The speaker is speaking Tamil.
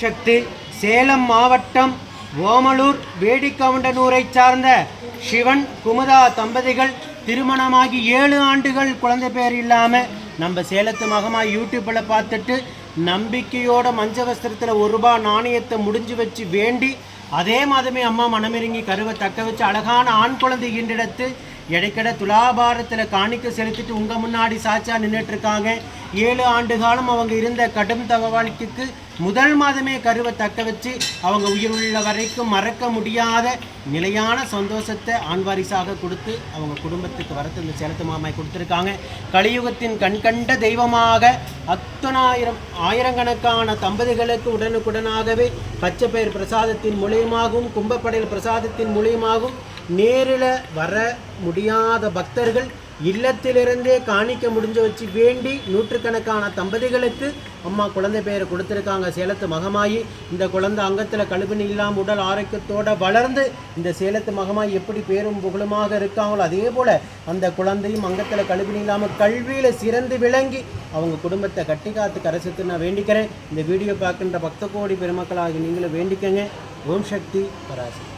சக்தி சேலம் மாவட்டம் ஓமலூர் வேடிக்கவுண்டனூரை சார்ந்த சிவன் குமுதா தம்பதிகள் திருமணமாகி ஏழு ஆண்டுகள் குழந்தை பேர் இல்லாமல் நம்ம சேலத்து மகமா யூடியூப்பில் பார்த்துட்டு நம்பிக்கையோட மஞ்ச வஸ்திரத்தில் ஒரு ரூபா நாணயத்தை முடிஞ்சு வச்சு வேண்டி அதே மாதமே அம்மா மனமிறங்கி கருவை தக்க வச்சு அழகான ஆண் குழந்தை ஈண்டெடுத்து இடைக்கட துலாபாரத்தில் காணிக்க செலுத்திட்டு உங்கள் முன்னாடி சாச்சா நின்றுட்டு இருக்காங்க. ஏழு ஆண்டு காலம் அவங்க இருந்த கடும் தவ வாழ்க்கைக்கு முதல் மாதமே கருவை தக்க வச்சு அவங்க உயிர் உள்ள வரைக்கும் மறக்க முடியாத நிலையான சந்தோஷத்தை ஆண்வாரிசாக கொடுத்து அவங்க குடும்பத்துக்கு வரத்து இந்த சேலத்து மாமாய் கொடுத்துருக்காங்க. கலியுகத்தின் கண்கண்ட தெய்வமாக அத்தனாயிரம் ஆயிரக்கணக்கான தம்பதிகளுக்கு உடனுக்குடனாகவே பச்சை பயிர் பிரசாதத்தின் மூலியமாகவும் கும்பப்படையில் பிரசாதத்தின் மூலியமாகவும் நேரில் வர முடியாத பக்தர்கள் இல்லத்திலிருந்தே காணிக்க முடிஞ்ச வச்சு வேண்டி நூற்றுக்கணக்கான தம்பதிகளுக்கு அம்மா குழந்தை பெயரை கொடுத்துருக்காங்க. சேலத்து மகமாயி இந்த குழந்தை அங்கத்தில் கழுவினி இல்லாமல் உடல் ஆரோக்கியத்தோட வளர்ந்து இந்த சேலத்து மகமாயி எப்படி பேரும் புகழுமாக இருக்காங்களோ அதே போல் அந்த குழந்தையும் அங்கத்தில் கழுவினி இல்லாமல் கல்வியில் சிறந்து விளங்கி அவங்க குடும்பத்தை கட்டி காத்து கரைசத்து நான் வேண்டிக்கிறேன். இந்த வீடியோ பார்க்கின்ற பக்த கோடி பெருமக்களாகி நீங்களும் வேண்டிக்கங்க. ஓம் சக்தி பராசக்தி.